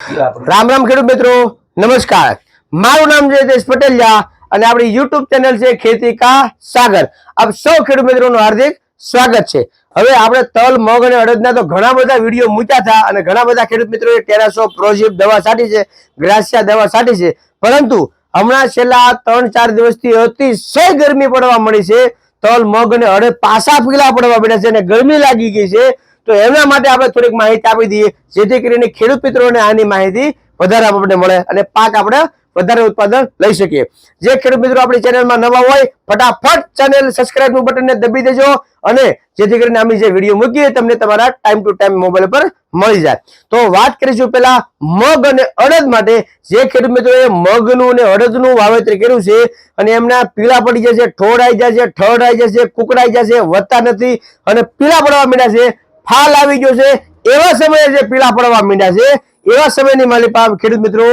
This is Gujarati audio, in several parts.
રામ રામ ખેડૂત મિત્રો, નમસ્કાર. મારું નામ છે જયેશ પટેલિયા અને આપણી યુટ્યુબ ચેનલ છે ખેતી કા સાગર. આપ સૌ ખેડૂત મિત્રોનું હાર્દિક સ્વાગત છે. હવે આપણે તલ, મગ અને અડદના તો ઘણા બધા વીડિયો મૂક્યા હતા અને ઘણા બધા ખેડૂત મિત્રોએ ટેરાસો પ્રોજીપ દવા છાંટી છે, ગ્રાસિયા દવા છાંટી છે. પરંતુ હમણાં છેલ્લા ત્રણ, ચાર દિવસથી અતિશય ગરમી પડવા મળી છે. તલ, મગ અને અડદ પાસા પીલા પડવા પડ્યા છે અને ગરમી લાગી ગઈ છે. તો એમના માટે આપણે થોડીક માહિતી આપી દઈએ, જેથી કરીને ખેડૂત મિત્રોને આની માહિતી વધારે આપણને મળે અને પાક આપણે વધારે ઉત્પાદન લઈ શકીએ. જે ખેડૂત મિત્રો આપણી ચેનલમાં નવા હોય, ફટાફટ ચેનલ સબસ્ક્રાઇબનું બટનને દબી દેજો અને જેથી કરીને અમે જે વીડિયો મૂકીએ તમને તમારા ટાઈમ ટુ ટાઈમ મોબાઈલ પર મળી જાય. તો વાત કરીશું પેલા મગ અને અડદ માટે. જે ખેડૂત મિત્રોએ મગનું અને અડદનું વાવેતર કર્યું છે અને એમના પીળા પડી છે ઠોડ આવી છે ઠડ આવી જશે કુકડાઈ છે, વધતા નથી અને પીળા પડવા માંડ્યા છે. ફાલ આવી ગયો છે. એવા સમયે જે પીળા પડવા માંડ્યા છે, એવા સમયની મારી પાસે ખેડૂત મિત્રો,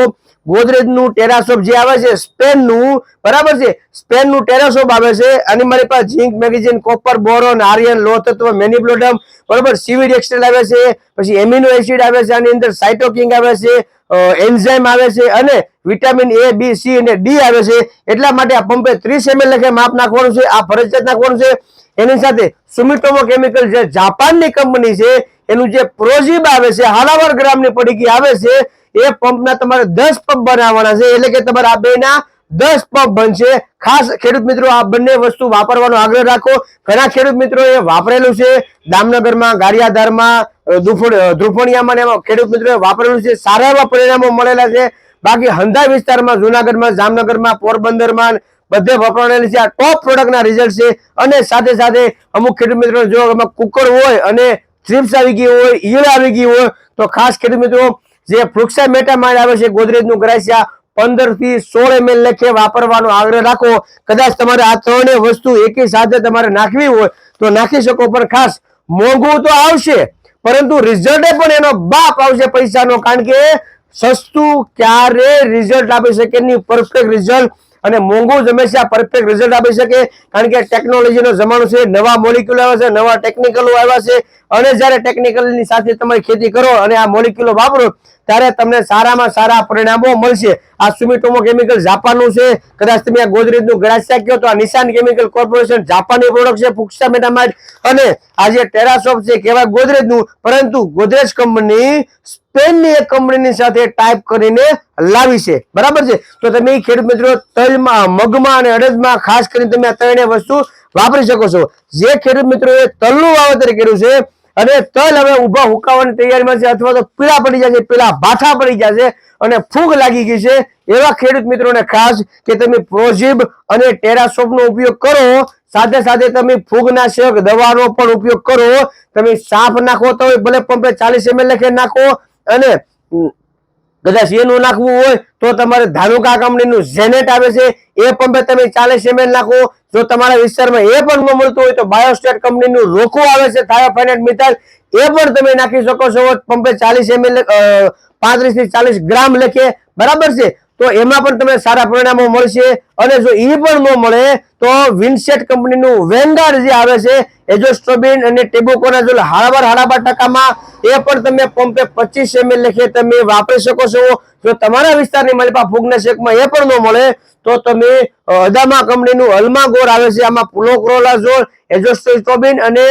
ગોદરેજનું ટેરાસોપ જે આવે છે, સ્પેનનું, બરાબર છે? સ્પેનનું ટેરાસોપ આવે છે અને મારી પાસે zinc magnesium, copper, boron, iron લો તત્વ મેનિપ્લોડમ બરાબર? સીવીડ એક્સટેલ આવે છે, પછી એમિનો એસિડ આવે છે, આની અંદર સાઇટોકિંગ આવે છે એન્ઝાઇમ આવે છે અને વિટામિન એ, બી, સી અને ડી આવે છે. એટલા માટે આ પંપે ત્રીસ એમએલ લખે, માપ નાખવાનું છે, આ ફરજિયાત નાખવાનું છે. એની સાથે સુમિટોમો કેમિકલ જે જાપાનની કંપની છે, એનું જે પ્રોઝિબ આવે છે, હાલાવર ગ્રામની પડીકી આવે છે, એ પંપના તમારે દસ પંપ બનાવવાના છે. એટલે કે તમારે આ બેના દસ પંપ બનશે. ખાસ ખેડૂત મિત્રો, આ બંને વસ્તુ વાપરવાનો આગ્રહ રાખો. ઘણા ખેડૂત મિત્રો એ વાપરેલું છે. દામનગરમાં, ગારિયાધારમાં ધ્રુપણિયામાં એમાં ખેડૂત મિત્રોએ વાપરેલું છે. સારા એવા પરિણામો મળેલા છે. બાકી હંધા વિસ્તારમાં, જુનાગઢમાં, જામનગરમાં, પોરબંદરમાં બધે વપરાયેલી છે. આ ટોપ પ્રોડક્ટના રિઝલ્ટ છે. અને સાથે સાથે અમુક ખેડૂત મિત્રો જો એમાં કુકર હોય અને થ્રિપ્સ આવી ગઈ હોય, ઈયળ આવી ગઈ હોય, તો ખાસ ખેડૂત મિત્રો, જે ફ્રુક્સા મેટામાઇડ આવે છે, ગોદરેજનું ગ્રાસિયા પંદરથી સોળ એમએલ લખે વાપરવાનો આગ્રહ રાખો. કદાચ તમારે આ ત્રણેય વસ્તુ એકી સાથે તમારે નાખવી હોય, તો નાખી શકો. પણ ખાસ મોંઘું તો આવશે, પરંતુ રિઝલ્ટ પણ એનો બાપ આવશે પૈસાનો. કારણ કે સસ્તું ક્યારે રિઝલ્ટ આપી શકે નહીં. પરફેક્ટ રિઝલ્ટ અને મોંઘું જ હંમેશા પરફેક્ટ રિઝલ્ટ આપી શકે. કારણ કે ટેકનોલોજીનો જમાનો છે, નવા મોલિક્યુલ આવ્યા છે, નવા ટેકનિકલો આવ્યા છે. અને જ્યારે ટેકનિકલની સાથે તમારી ખેતી કરો અને આ મોલિક્યુલો વાપરો ત્યારે તમને સારામાં સારા પરિણામો મળશે. આ સુમિટોમો કેમિકલ જાપાનનું છે. કદાચ તમે આ ગોદરેજનું ગ્રાસ્યા કહો તો આ નિશાન કેમિકલ કોર્પોરેશન જાપાનની પ્રોડક્ટ છે ફુક્સા મેટામાઇટ. અને આ જે ટેરાસોપ છે કહેવાય ગોદરેજનું. પરંતુ ગોદરેજ કંપની સ્પેનની એક કંપનીની સાથે ટાઈપ કરીને લાવી છે. બરાબર છે? તો તમે ખેડૂત મિત્રો તલમાં, મગમાં અને અડદમાં ખાસ કરીને તમે આ ત્રણેય વસ્તુ વાપરી શકો છો. જે ખેડૂત મિત્રોએ તલનું વાવેતર કર્યું છે અને તલ હવે ઊભા હુકાવાની તૈયારીમાં છે અથવા તો પીળા પડી છે, પીળા ભાઠા પડી છે અને ફૂગ લાગી ગઈ છે. એવા ખેડૂત મિત્રોને ખાસ કે તમે પ્રોજીબ અને ટેરાસોપનો ઉપયોગ કરો, સાથે સાથે તમે ફૂગનાશક દવાનો પણ ઉપયોગ કરો. તમે સાફ નાખો તો ભલે પંપે ચાલીસ એમએલ લખે નાખો અને કદાચ એનું નાખવું હોય તો તમારે ધાનુકા કંપનીનું ઝેનેટ આવે છે, એ પંપે તમે ચાલીસ એમએલ નાખો. જો તમારા વિસ્તારમાં એ પણ ન મળતું હોય તો બાયોસ્ટેટ કંપનીનું રોકો આવે છે થાયોફાઇનેટ મિથાઇલ. એ પણ તમે નાખી શકો છો, પંપે ચાલીસ એમએલ પાંત્રીસથી ચાલીસ ગ્રામ લખે. બરાબર છે? તો એમાં પણ તમને સારા પરિણામો મળશે. અને જો એ પણ ન મળે તો વિન્સેટ કંપનીનું વેંગાર જે આવે છે એજોસ્ટ્રોબિન અને ટેબુકોનાઝોલ હાડાબાર હાડાબાર ટકામાં એ પણ તમે પંપે પચીસ એમએલ લખે તમે વાપરી શકો છો. જો તમારા વિસ્તારની મારી પાસે ફૂગનાશકમાં એ પણ ન મળે, તો તમે અદામા કંપનીનું અલમા ગોર આવે છે, આમાં પુલોક્રોલાઝોલ, એજોસ્ટ્રોબિન અને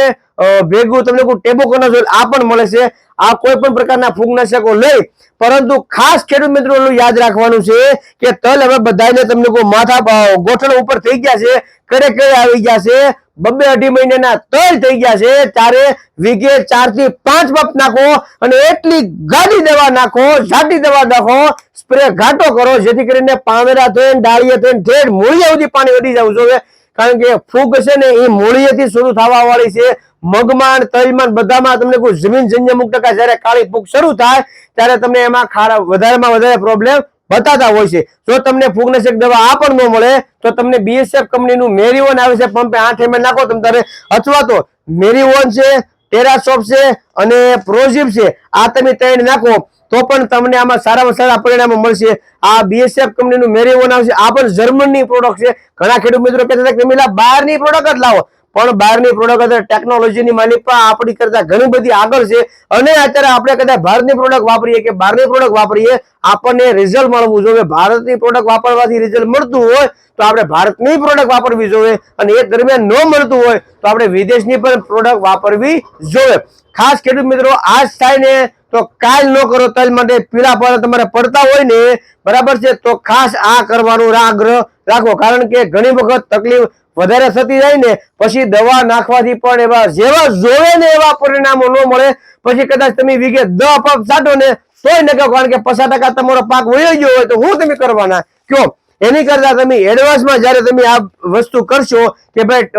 ભેગું તમને ટેબુકોનાઝોલ આ પણ મળે છે. આ કોઈ પણ પ્રકારના ફૂગનાશકો લઈ પરંતુ ખાસ ખેડૂત મિત્રો યાદ રાખવાનું છે કે તલ હવે બધાને તમને કોઈ માથા ગોઠણ ઉપર થઈ ગયા છે, કડે કડે આવી ગયા છે. બબે અઢી મહિનાના તલ થઈ ગયા છે. ત્યારે વીઘે ચારથી પાંચ પપ નાખો અને એટલી ગાડી દવા નાખો, ઝાટી દવા નાખો, સ્પ્રે ઘાટો કરો, જેથી કરીને પાંદડા થઈને ડાળીએ થઈને ઠેઠ મૂળિયા સુધી પાણી વધી જવું. જોઈએ કારણ કે ફૂગ છે ને, એ મૂળિયેથી શરૂ થવા વાળી છે. મગમાં તલમાં બધામાં તમને કોઈ જમીન જન્ય મુક ટકા જ્યારે કાળી ફૂગ શરૂ થાય, ત્યારે તમને એમાં વધારેમાં વધારે પ્રોબ્લેમ બતાતા હોય છે. જો તમને ફૂગનાશક દવા આ પણ ન મળે, તો તમને બીએસએફ કંપનીનું મેરીઓન આવે છે, પંપે આઠ એમએલ નાખો તમે તારે. અથવા તો મેરીઓન છે, ટેરાસોપ છે અને પ્રોઝિપ છે, આ તમે ત્રણ નાખો, તો પણ તમને આમાં સારામાં સારા પરિણામો મળશે. આ બીએસએફ કંપનીનું મેરીઓન આવશે આ પણ જર્મનની પ્રોડક્ટ છે. ઘણા ખેડૂત મિત્રો કહેતા હતા કે બહારની પ્રોડક્ટ જ લાવો. પણ બહારની પ્રોડક્ટ અત્યારે ટેકનોલોજીની પણ આપણી કરતા ઘણી બધી આગળ છે. અને અત્યારે આપણે કદાચ ભારતની પ્રોડક્ટ વાપરીએ કે બહારની પ્રોડક્ટ વાપરીએ, આપણને રિઝલ્ટ મળવું જોઈએ. ભારતની પ્રોડક્ટ વાપરવાથી રિઝલ્ટ મળતું હોય તો આપણે ભારતની પ્રોડક્ટ વાપરવી જોઈએ અને એ દરમિયાન ન મળતું હોય તો આપણે વિદેશની પણ પ્રોડક્ટ વાપરવી જોઈએ. ખાસ ખેડૂત મિત્રો, આજ થાય ને તો કાલ ન કરો તલ માટે પીળા પાડા તમારે પડતા હોય ને, બરાબર છે? તો ખાસ આ કરવાનો આગ્રહ રાખો. કારણ કે ઘણી વખત તકલીફ વધારે થતી જાય ને, પછી દવા નાખવાથી પણ એવા જેવા જોવે ને એવા પરિણામો ન મળે. પછી કદાચ તમે વીઘે દવા પાક છાંટો ને તોય ન કારણ કે પચાસ ટકા તમારો પાક વયો ગયો હોય તો હું તમે કરવાના? કયો? એની કરતા તમે એડવાન્સમાં જ્યારે તમે આ વસ્તુ કરશો કે ભાઈ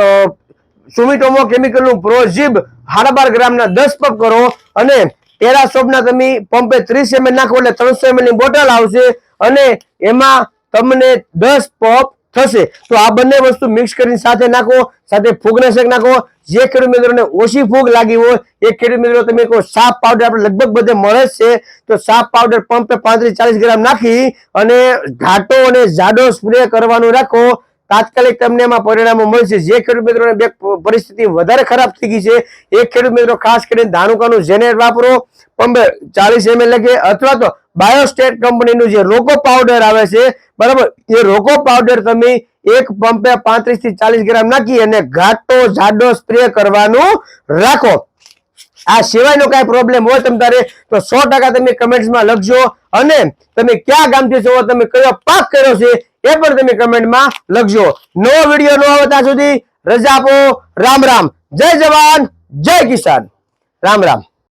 સુમિટોમો કેમિકલનું પ્રોઝિબ સાડા બાર ગ્રામના દસ પંપ કરો અને ટેરાસોપના તમે પંપે ત્રીસ એમએલ નાખો એટલે ત્રણસો એમએલની બોટલ આવશે અને એમાં તમને દસ પંપ થશે. તો આ બંને વસ્તુ મિક્સ કરીને સાથે નાખો, સાથે ફૂગનાશક નાખો. જે ખેડૂત મિત્રોને ઓછી ફૂગ લાગી હોય, એ ખેડૂત મિત્રો તમે કહો સાફ પાવડર આપણે લગભગ બધે મળે જ છે. તો સાફ પાવડર પંપે પાંત્રીસ ચાલીસ ગ્રામ નાખી અને ઘાટો અને જાડો સ્પ્રે કરવાનું રાખો. તાત્કાલિક તમને એમાં પરિણામો મળશે. જે ખેડૂત મિત્રોને બે પરિસ્થિતિ વધારે ખરાબ થઈ ગઈ છે, એ ખેડૂત મિત્રો ખાસ કરીને ધાનુકાનું જેનેટ વાપરો. પંપે ચાલીસ એમ એટલે લખે અથવા તો બાયોસ્ટેટ કંપનીનું જે રોકો પાવડર આવે છે, બરાબર, એ રોકો પાવડર તમે એક પંપે પાંત્રીસથી ચાલીસ ગ્રામ નાખી અને ઘાટો જાડો સ્પ્રે કરવાનું રાખો. આ સિવાયનો કાંઈ પ્રોબ્લેમ હોય તમ તારે, તો સો ટકા તમે કમેન્ટ્સમાં લખજો અને તમે ક્યાં ગામથી છો, તમે કયો પાક કર્યો છે, એ પણ તમે કમેન્ટમાં લખજો. નવો વીડિયો નો આવે ત્યાં સુધી રજા આપો. રામ રામ. જય જવાન. જય કિસાન. રામ રામ.